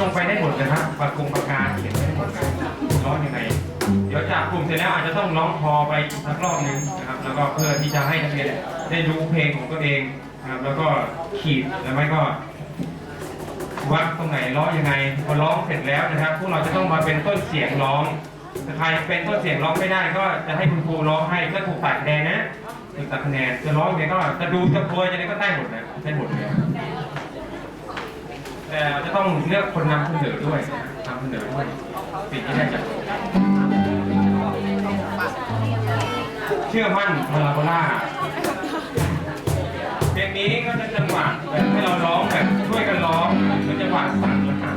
ลงไปได้หมดนะครับปากกงปากกาเขียนไว้ได้หมดร้องยังไง เดี๋ยวจากกลุ่มเสร็จแล้วอาจจะต้องร้องพอไปสักรอบนึงนะครับ แล้วก็เพื่อที่จะให้นักเรียนได้รู้เพลงของตัวเองนะครับ แล้วก็ขีดแล้วไม่ก็วัดตรงไหนร้องยังไงพอร้องเสร็จแล้วนะครับ พวกเราจะต้องมาเป็นต้นเสียงร้องถ้าใครเป็นต้นเสียงร้องไม่ได้ ก็จะให้คุณครูร้องให้ถ้าถูกตัดคะแนนนะถูกตัดคะแนนจะร้องยังไงก็จะดูจะโพยจะอะไรก็ได้หมดนะได้หมดเลย แต่จะต้องเลือกคนนำเสนอด้วยนะนำเสนอด้วยสิ่งที่ได้จากเชื่อมั่นพาราโบลาเพลงนี้ก็จะจังหวะแบบให้เราร้องแบบช่วยกันร้องเหมือนจังหวะสั่นนะครั